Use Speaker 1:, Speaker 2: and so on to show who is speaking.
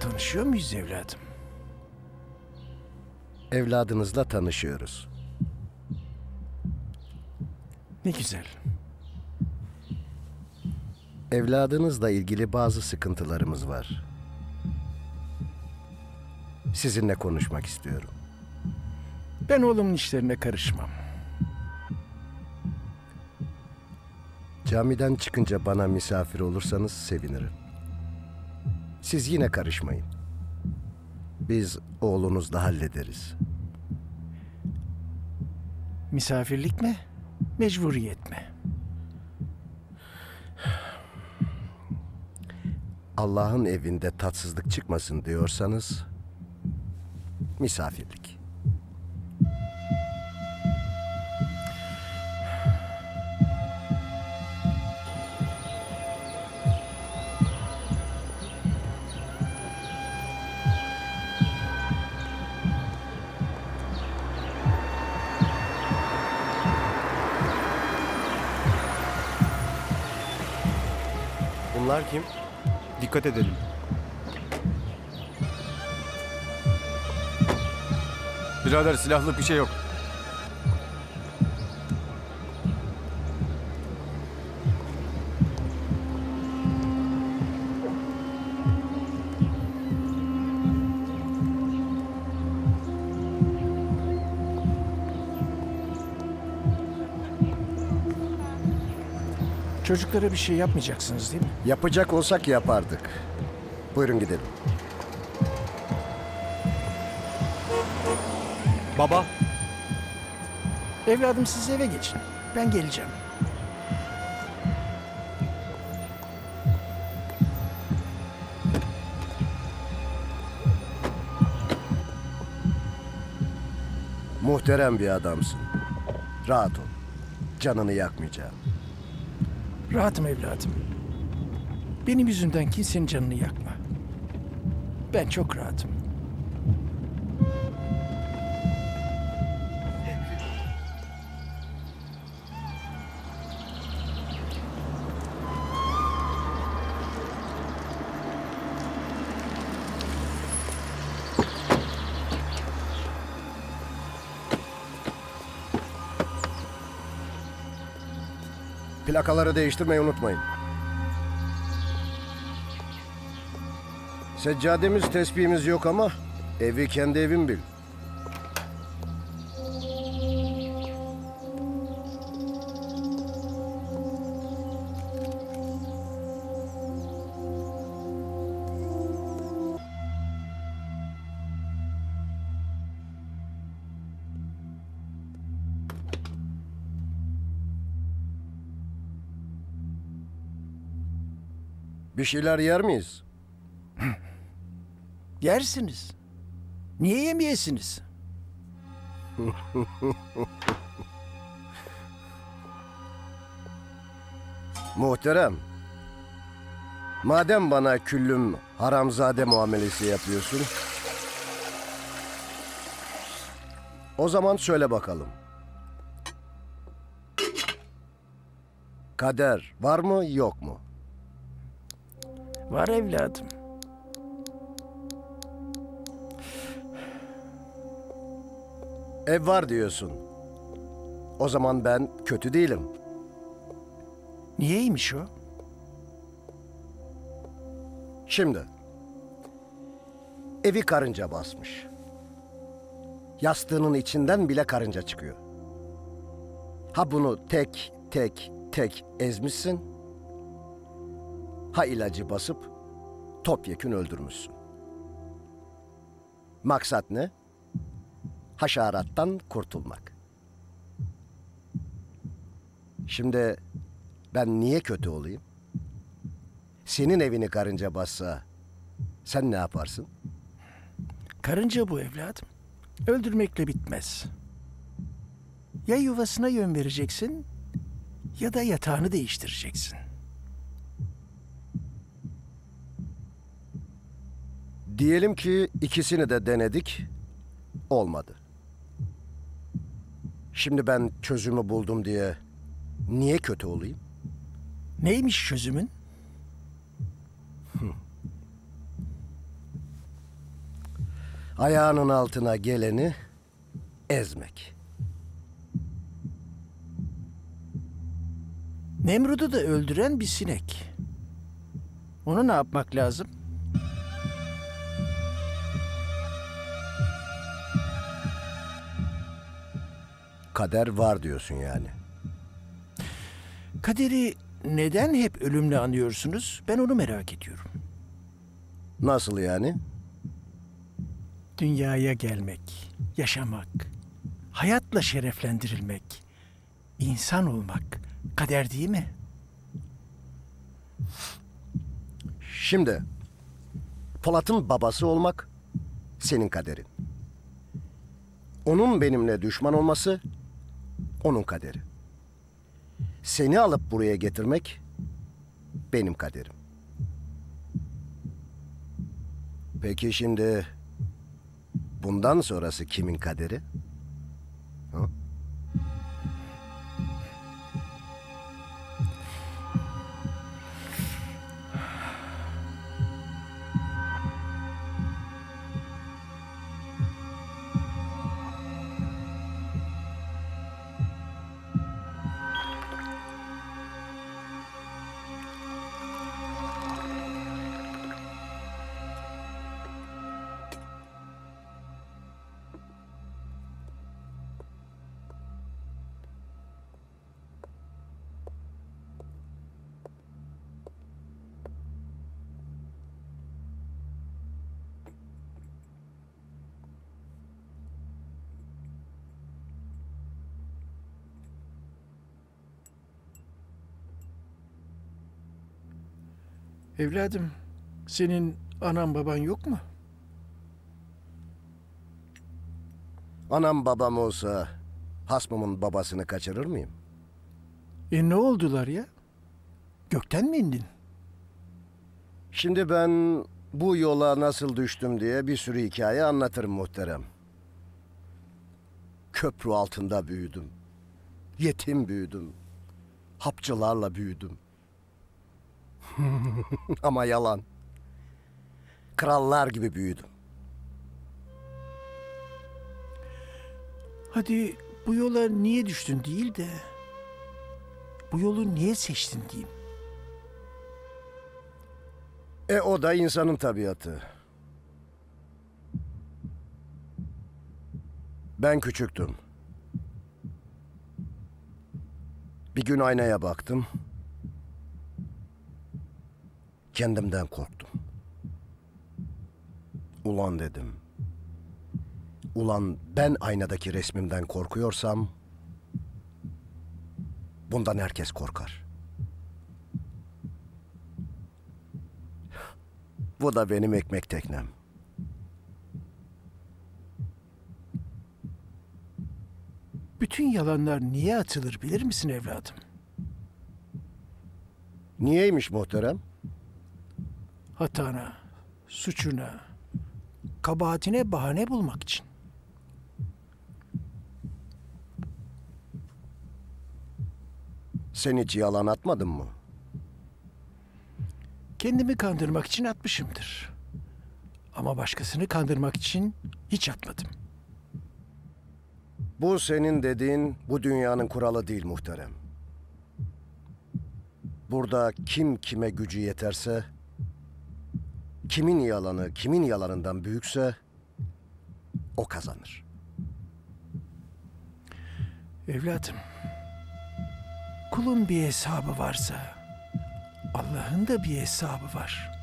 Speaker 1: Tanışıyor muyuz evladım?
Speaker 2: Evladınızla tanışıyoruz.
Speaker 1: Ne güzel.
Speaker 2: Evladınızla ilgili bazı sıkıntılarımız var. Sizinle konuşmak istiyorum.
Speaker 1: Ben oğlumun işlerine karışmam.
Speaker 2: Camiden çıkınca bana misafir olursanız sevinirim. Siz yine karışmayın. Biz oğlunuzla hallederiz.
Speaker 1: Misafirlik mi? Mecburiyet mi?
Speaker 2: Allah'ın evinde tatsızlık çıkmasın diyorsanız misafirlik.
Speaker 3: Bunlar kim? Dikkat edelim. Birader silahlı bir şey yok.
Speaker 1: Çocuklara bir şey yapmayacaksınız değil mi?
Speaker 2: Yapacak olsak yapardık. Buyurun gidelim.
Speaker 3: Baba.
Speaker 1: Evladım siz eve geçin. Ben geleceğim.
Speaker 2: Muhterem bir adamsın. Rahat ol. Canını yakmayacağım.
Speaker 1: Rahatım evladım. Benim yüzümden kimsenin canını yakma. Ben çok rahatım.
Speaker 2: Plakaları değiştirmeyi unutmayın. Seccademiz, tesbihimiz yok ama evi kendi evin bil. Bir şeyler yer miyiz?
Speaker 1: Yersiniz. Niye yemeyesiniz?
Speaker 2: Muhterem. Madem bana küllüm haramzade muamelesi yapıyorsun. O zaman söyle bakalım. Kader var mı yok mu?
Speaker 1: Var evladım.
Speaker 2: Ev var diyorsun. O zaman ben kötü değilim.
Speaker 1: Niyeymiş o?
Speaker 2: Şimdi. Evi karınca basmış. Yastığının içinden bile karınca çıkıyor. Ha bunu tek tek tek ezmişsin. Ha ilacı basıp topyekün öldürmüşsün. Maksat ne? Haşerattan kurtulmak. Şimdi ben niye kötü olayım? Senin evini karınca bassa sen ne yaparsın?
Speaker 1: Karınca bu evladım. Öldürmekle bitmez. Ya yuvasına yön vereceksin ya da yatağını değiştireceksin.
Speaker 2: Diyelim ki ikisini de denedik, olmadı. Şimdi ben çözümü buldum diye niye kötü olayım?
Speaker 1: Neymiş çözümün?
Speaker 2: Ayağının altına geleni ezmek.
Speaker 1: Nemrud'u da öldüren bir sinek. Onu ne yapmak lazım?
Speaker 2: Kader var diyorsun yani.
Speaker 1: Kaderi neden hep ölümle anıyorsunuz? Ben onu merak ediyorum.
Speaker 2: Nasıl yani?
Speaker 1: Dünyaya gelmek, yaşamak, hayatla şereflendirilmek, insan olmak kader değil mi?
Speaker 2: Şimdi Polat'ın babası olmak senin kaderin. Onun benimle düşman olması onun kaderi. Seni alıp buraya getirmek benim kaderim. Peki şimdi bundan sonrası kimin kaderi?
Speaker 1: Evladım, senin anan baban yok mu?
Speaker 2: Anam babam olsa hasmımın babasını kaçırır mıyım?
Speaker 1: E ne oldular ya? Gökten mi indin?
Speaker 2: Şimdi ben bu yola nasıl düştüm diye bir sürü hikaye anlatırım muhterem. Köprü altında büyüdüm. Yetim büyüdüm. Hapçılarla büyüdüm. Ama yalan. Krallar gibi büyüdüm.
Speaker 1: Hadi bu yola niye düştün değil de bu yolu niye seçtin diyeyim.
Speaker 2: E o da insanın tabiatı. Ben küçüktüm. Bir gün aynaya baktım. Kendimden korktum. Ulan dedim. Ulan ben aynadaki resmimden korkuyorsam bundan herkes korkar. Bu da benim ekmek teknem.
Speaker 1: Bütün yalanlar niye atılır bilir misin evladım?
Speaker 2: Niyeymiş muhterem?
Speaker 1: Hatana, suçuna, kabahatine bahane bulmak için.
Speaker 2: Sen hiç yalan atmadın mı?
Speaker 1: Kendimi kandırmak için atmışımdır. Ama başkasını kandırmak için hiç atmadım.
Speaker 2: Bu senin dediğin bu dünyanın kuralı değil muhterem. Burada kim kime gücü yeterse, kimin yalanı kimin yalanından büyükse o kazanır.
Speaker 1: Evladım, kulun bir hesabı varsa Allah'ın da bir hesabı var.